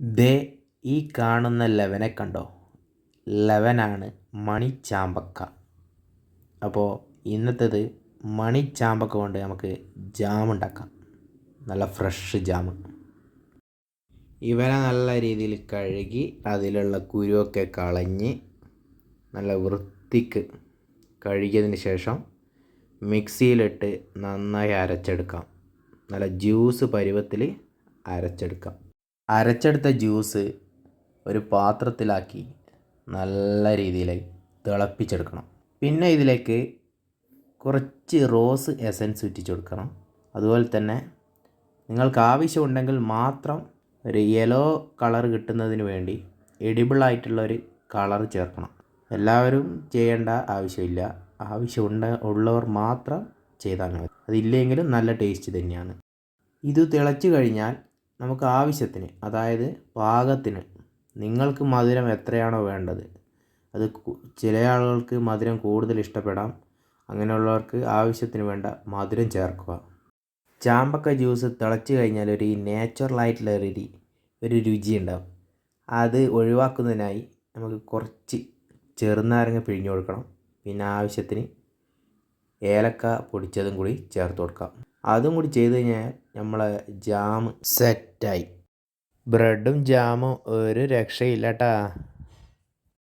ദേ ഈ കാണുന്ന ലെവനെ കണ്ടോ? ലെവനാണ് മണിച്ചാമ്പക്ക. അപ്പോൾ ഇന്നത്തേത് മണിച്ചാമ്പക്ക കൊണ്ട് നമുക്ക് ജാം ഉണ്ടാക്കാം. നല്ല ഫ്രഷ് ജാം. ഇവനെ നല്ല രീതിയിൽ കഴുകി അതിലുള്ള കുരുവൊക്കെ കളഞ്ഞ് നല്ല വൃത്തിക്ക് കഴുകിയതിന് ശേഷം മിക്സിയിലിട്ട് നന്നായി അരച്ചെടുക്കാം. നല്ല ജ്യൂസ് പരുവത്തിൽ അരച്ചെടുക്കാം. അരച്ചെടുത്ത ജ്യൂസ് ഒരു പാത്രത്തിലാക്കി നല്ല രീതിയിൽ തിളപ്പിച്ചെടുക്കണം. പിന്നെ ഇതിലേക്ക് കുറച്ച് റോസ് എസൻസ് ഉറ്റിച്ച് കൊടുക്കണം. അതുപോലെ തന്നെ നിങ്ങൾക്ക് ആവശ്യമുണ്ടെങ്കിൽ മാത്രം ഒരു യെല്ലോ കളർ കിട്ടുന്നതിന് വേണ്ടി എഡിബിളായിട്ടുള്ള ഒരു കളർ ചേർക്കണം. എല്ലാവരും ചെയ്യേണ്ട ആവശ്യമില്ല. ആവശ്യമുണ്ട് ഉള്ളവർ മാത്രം ചെയ്താൽ മതി. അതില്ലെങ്കിലും നല്ല ടേസ്റ്റ് തന്നെയാണ്. ഇത് തിളച്ചു കഴിഞ്ഞാൽ നമുക്ക് ആവശ്യത്തിന് അതായത് പാകത്തിന് നിങ്ങൾക്ക് മധുരം എത്രയാണോ വേണ്ടത്. അത് ചില ആളുകൾക്ക് മധുരം കൂടുതൽ ഇഷ്ടപ്പെടാം. അങ്ങനെയുള്ളവർക്ക് ആവശ്യത്തിന് വേണ്ട മധുരം ചേർക്കുക. ചാമ്പക്ക ജ്യൂസ് തിളച്ച് കഴിഞ്ഞാൽ ഒരു നാച്ചുറലായിട്ടുള്ള ഒരു ഒരു രുചി ഉണ്ടാവും. അത് ഒഴിവാക്കുന്നതിനായി നമുക്ക് കുറച്ച് ചെറുനാരങ്ങ പിഴിഞ്ഞു കൊടുക്കണം. പിന്നെ ആവശ്യത്തിന് ഏലക്ക പൊടിച്ചതും കൂടി ചേർത്ത് കൊടുക്കാം. അതും കൂടി ചെയ്ത് കഴിഞ്ഞാൽ നമ്മളെ ജാം സെറ്റായി ബ്രെഡും ജാമും ഒരു രക്ഷയില്ല കേട്ടാ